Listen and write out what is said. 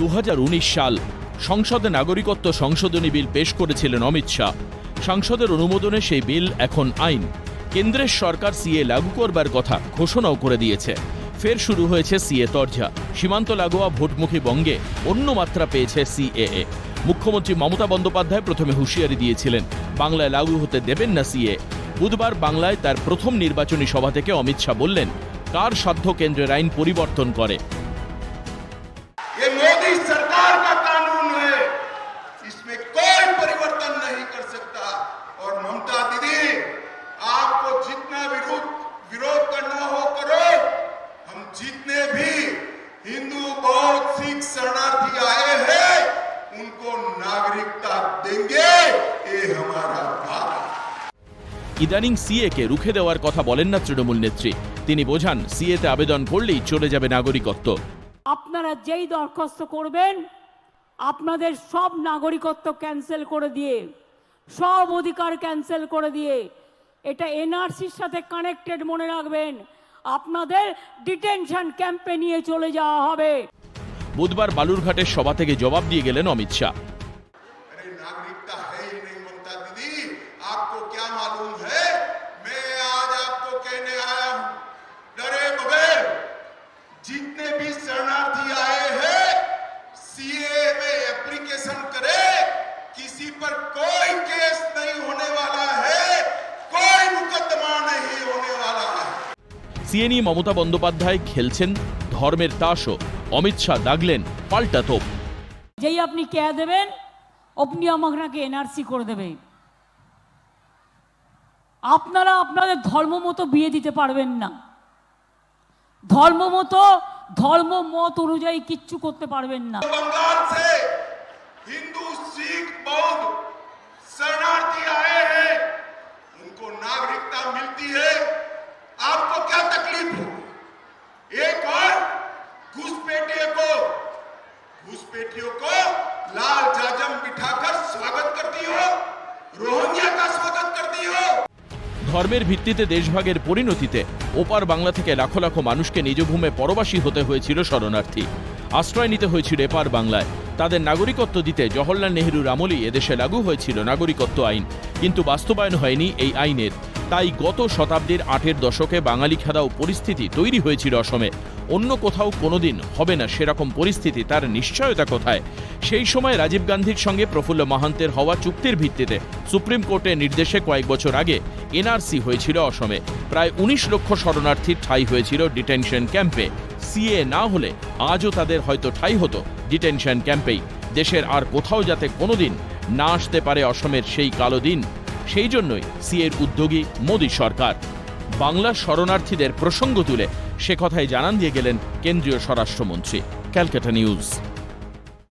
দু হাজার উনিশ সাল সংসদে নাগরিকত্ব সংশোধনী বিল পেশ করেছিলেন অমিত শাহ। সংসদের অনুমোদনে সেই বিল এখন আইন। কেন্দ্রের সরকার সিএ লাগু করবার কথা ঘোষণাও করে দিয়েছে। ফের শুরু হয়েছে সিএ তরজা। সীমান্ত লাগোয়া ভোটমুখী বঙ্গে অন্য মাত্রা পেয়েছে সিএএ। মুখ্যমন্ত্রী মমতা বন্দ্যোপাধ্যায় প্রথমে হুঁশিয়ারি দিয়েছিলেন, বাংলায় লাগু হতে দেবেন না সিএ। বুধবার বাংলায় তার প্রথম নির্বাচনী সভা থেকে অমিত শাহ বললেন, কার সাধ্য কেন্দ্রের আইন পরিবর্তন করে? मोदी सरकार का कानून है इसमें कोई परिवर्तन नहीं कर सकता और ममता दीदी आपको जितना विरोध विरोध करना हो करो हम जितने भी हिंदू बौद्ध सिख शरणार्थी आए हैं उनको नागरिकता देंगे ये हमारा वादा है ইদানিং সিএকে রুখে দেওয়ার কথা বলেন না তৃণমূল নেত্রী তিনি বোঝান সিএতে আবেদন করলেই চলে যাবে নাগরিকত্ব আপনারা যেই দরখাস্ত করবেন আপনাদের সব নাগরিকত্ব ক্যান্সেল করে দিয়ে সব অধিকার ক্যান্সেল করে দিয়ে এটা এনআরসির সাথে কানেক্টেড মনে রাখবেন আপনাদের ডিটেনশন ক্যাম্পে নিয়ে চলে যাওয়া হবে বুধবার বালুরঘাটের সভা থেকে জবাব দিয়ে গেলেন অমিত শাহ अरे नागरिकता है ही नहीं ममता दीदी आपको क्या मालूम है मैं आज आपको कहने आया हूं एप्लीकेशन करे किसी पर कोई केस नहीं होने वाला है कोई मुकदमा नहीं होने वाला है সিএ নিয়ে মমতা বন্দ্যোপাধ্যায় খেলছেন ধর্মের তাসও অমিত শাহ দাগলেন পাল্টা তোপ যেই আপনি কে দেবেন আপনি আমাকে এনআরসি করে দেবে আপনারা আপনাদের ধর্ম মতো বিয়ে দিতে পারবেন না ধর্ম মতো ধর্ম মত অনুযায়ী কিচ্ছু করতে পারবেন না आपको क्या तकलीफ हो एक और घुसपैठियों को घुसपैठियों को लाल जाजम बिठाकर स्वागत करती हो रोहिंग्या का स्वागत करती हो ধর্মের ভিত্তিতে দেশভাগের পরিণতিতে ওপার বাংলা থেকে লাখো লাখো মানুষকে নিজ ভূমে পরবাসী হতে হয়েছিল শরণার্থী আশ্রয় নিতে হয়েছিল এপার বাংলায় তাদের নাগরিকত্ব দিতে জওহরলাল নেহরুর আমলেই এদেশে লাগু হয়েছিল নাগরিকত্ব আইন কিন্তু বাস্তবায়ন হয়নি এই আইনের তাই গত শতাব্দীর আটের দশকে বাঙালি খেদাও পরিস্থিতি তৈরি হয়েছিল অসমে। অন্য কোথাও কোনোদিন হবে না সেরকম পরিস্থিতি, তার নিশ্চয়তা কোথায়? সেই সময় রাজীব গান্ধীর সঙ্গে প্রফুল্ল মাহান্তের হওয়া চুক্তির ভিত্তিতে সুপ্রিম কোর্টের নির্দেশে কয়েক বছর আগে এনআরসি হয়েছিল অসমে। প্রায় উনিশ লক্ষ শরণার্থীর ঠাঁই হয়েছিল ডিটেনশন ক্যাম্পে। সিএ না হলে আজও তাদের হয়তো ঠাঁই হতো ডিটেনশন ক্যাম্পেই। দেশের আর কোথাও যাতে কোনোদিন না আসতে পারে অসমের সেই কালো দিন সেই জন্যই সিএর উদ্যোগী মোদী সরকার। বাংলার শরণার্থীদের প্রসঙ্গ তুলে সে কথাই জানান দিয়ে গেলেন কেন্দ্রীয় স্বরাষ্ট্রমন্ত্রী। ক্যালকাটা নিউজ।